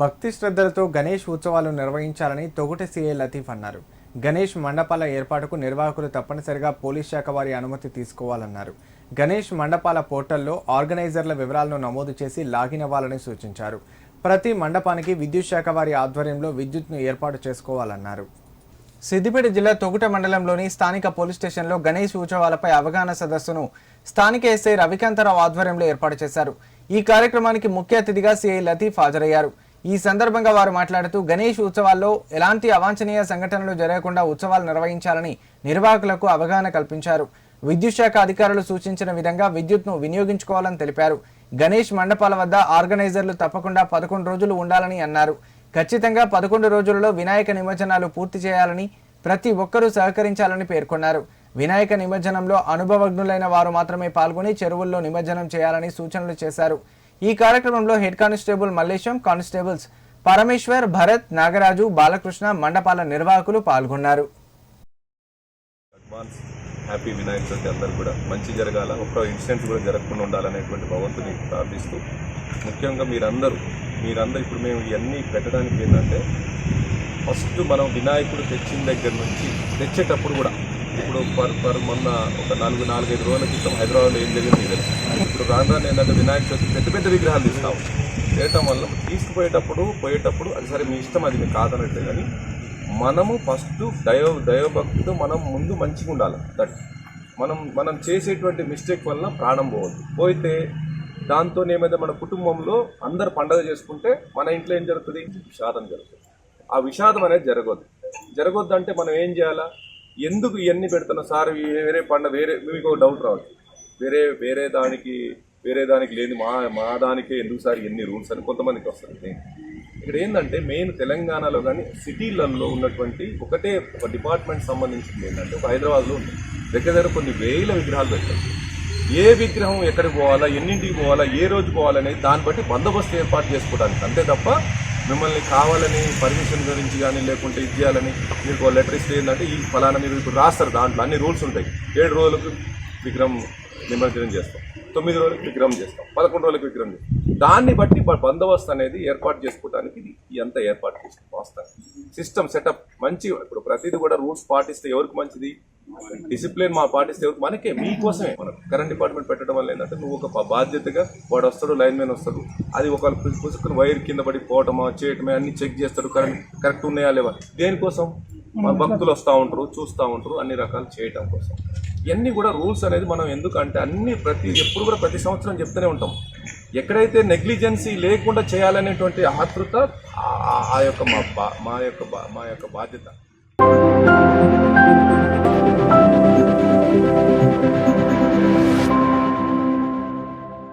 భక్తి శ్రద్ధలతో గణేష్ ఉత్సవాలు నిర్వహించాలని తొగుట సీఏ లతీఫ్ అన్నారు. గణేష్ మండపాల ఏర్పాటుకు నిర్వాహకులు తప్పనిసరిగా పోలీస్ శాఖ వారి అనుమతి తీసుకోవాలన్నారు. గణేష్ మండపాల పోర్టల్లో ఆర్గనైజర్ల వివరాలను నమోదు చేసి లాగిన్ అవ్వాలని సూచించారు. ప్రతి మండపానికి విద్యుత్ శాఖ వారి ఆధ్వర్యంలో విద్యుత్ను ఏర్పాటు చేసుకోవాలన్నారు. సిద్దిపేట జిల్లా తొగుట మండలంలోని స్థానిక పోలీస్ స్టేషన్లో గణేష్ ఉత్సవాలపై అవగాహన సదస్సును స్థానిక ఎస్ఐ రవికాంతరావు ఆధ్వర్యంలో ఏర్పాటు చేశారు. ఈ కార్యక్రమానికి ముఖ్య అతిథిగా సిఐ లతీఫ్ హాజరయ్యారు. ఈ సందర్భంగా వారు మాట్లాడుతూ గణేష్ ఉత్సవాల్లో ఎలాంటి అవాంఛనీయ సంఘటనలు జరగకుండా ఉత్సవాలు నిర్వహించాలని నిర్వాహకులకు అవగాహన కల్పించారు. విద్యుత్ శాఖ అధికారులు సూచించిన విధంగా విద్యుత్ను వినియోగించుకోవాలని తెలిపారు. గణేష్ మండపాల వద్ద ఆర్గనైజర్లు తప్పకుండా పదకొండు రోజులు ఉండాలని అన్నారు. ఖచ్చితంగా పదకొండు రోజులలో వినాయక నిమజ్జనాలు పూర్తి చేయాలని ప్రతి ఒక్కరూ సహకరించాలని పేర్కొన్నారు. వినాయక నిమజ్జనంలో అనుభవజ్ఞులైన వారు మాత్రమే పాల్గొని చెరువుల్లో నిమజ్జనం చేయాలని సూచనలు చేశారు. ఈ కార్యక్రమంలో head constable Mallesham constables Parameshwar Bharat Nagaraju Balakrishna మండపాల నిర్వాహకులు పాల్గొన్నారు. హ్యాపీ వినాయక చవితి అందరూ కూడా మంచి జరగాల ఒక్క ఇన్సిడెంట్ కూడా జరగకుండా ఉండాలనేటువంటి భగవంతుని ప్రార్థిస్తూ ముఖ్యంగా మీరందరూ మీరందరూ ఇప్పుడు మేము ఇవన్నీ పెట్టడానికి ఏంటంటే ఫస్ట్ మనం వినాయకుడు తెచ్చిన దగ్గర నుంచి తెచ్చేటప్పుడు కూడా ఇప్పుడు పర్ పర్ మొన్న ఒక నాలుగు నాలుగైదు రోజుల క్రితం హైదరాబాద్లో ఏం జరిగింది తెలుసు. ఇప్పుడు రాను రాను ఏంటంటే వినాయక చవితి పెద్ద పెద్ద విగ్రహాలు తీస్తాం. చేయటం వల్ల తీసుకుపోయేటప్పుడు పోయేటప్పుడు అది సరే మీ ఇష్టం అది మీకు కాదనట్లే కానీ మనము ఫస్ట్ దైవ దైవభక్తితో మనం ముందు మంచిగా ఉండాలి. దట్ మనం మనం చేసేటువంటి మిస్టేక్ వల్ల ప్రాణం పోవద్దు. పోతే దాంతో ఏమైతే మన కుటుంబంలో అందరు పండగ చేసుకుంటే మన ఇంట్లో ఏం జరుగుతుంది? విషాదం జరుగుతుంది. ఆ విషాదం అనేది జరగదు జరగొద్దు. అంటే మనం ఏం చేయాలా? ఎందుకు ఇవన్నీ పెడుతున్నా? సార్ వేరే పండగ వేరే మీకు ఒక డౌట్ రావచ్చు వేరే వేరే దానికి వేరే దానికి లేని మా మా దానికే ఎందుకు సార్ ఎన్ని రూల్స్ అని కొంతమందికి వస్తుంది ఇక్కడ ఏంటంటే మెయిన్ తెలంగాణలో కానీ సిటీలలో ఉన్నటువంటి ఒకటే ఒక డిపార్ట్మెంట్ సంబంధించింది ఏంటంటే ఒక హైదరాబాద్లో ఉంది. దగ్గర దగ్గర కొన్ని వేల విగ్రహాలు పెట్టారు. ఏ విగ్రహం ఎక్కడికి పోవాలా ఎన్నింటికి పోవాలా ఏ రోజు పోవాలనేది దాన్ని బట్టి బందోబస్తు ఏర్పాటు చేసుకోవడానికి అంతే తప్ప మిమ్మల్ని కావాలని పర్మిషన్ గురించి కానీ లేకుంటే ఇది చేయాలని మీకు లెటర్ ఇస్తే ఏంటంటే ఈ ఫలానా మీరు ఇప్పుడు రాస్తారు దాంట్లో అన్ని రూల్స్ ఉంటాయి. ఏడు రోజులకు విగ్రహం నిమజ్జనం చేస్తాం. తొమ్మిది రోజులకు విగ్రహం చేస్తాం. పదకొండు రోజులకు విగ్రహం చేస్తాం. దాన్ని బట్టి బందోబస్తు అనేది ఏర్పాటు చేసుకోవడానికి ఇది ఇదంతా ఏర్పాటు చేస్తాం. వాస్తవం. సిస్టమ్ సెటప్ మంచి ఇప్పుడు ప్రతిదీ కూడా రూల్స్ పాటిస్తే ఎవరికి మంచిది? డిసిప్లిన్ మా పాటిస్తే మనకే మీకోసమే మనం కరెంట్ డిపార్ట్మెంట్ పెట్టడం వల్ల ఏంటంటే నువ్వు ఒక బాధ్యతగా వాడు వస్తాడు లైన్ మ్యాన్ వస్తాడు. అది ఒక పుసుకుని వైర్ కింద పడి పోవటమా చేయటమే అన్ని చెక్ చేస్తాడు కరెంట్ కరెక్ట్ ఉన్నాయా లేవా? దేనికోసం? మా భక్తులు వస్తూ ఉంటారు చూస్తూ ఉంటారు అన్ని రకాలు చేయటం కోసం. ఇవన్నీ కూడా రూల్స్ అనేది మనం ఎందుకంటే అన్ని ప్రతి ఎప్పుడు కూడా ప్రతి సంవత్సరం చెప్తూనే ఉంటాం. ఎక్కడైతే నెగ్లిజెన్సీ లేకుండా చేయాలనేటువంటి ఆతృత ఆ- యొక్క మా బా మా యొక్క బా- మా యొక్క బాధ్యత.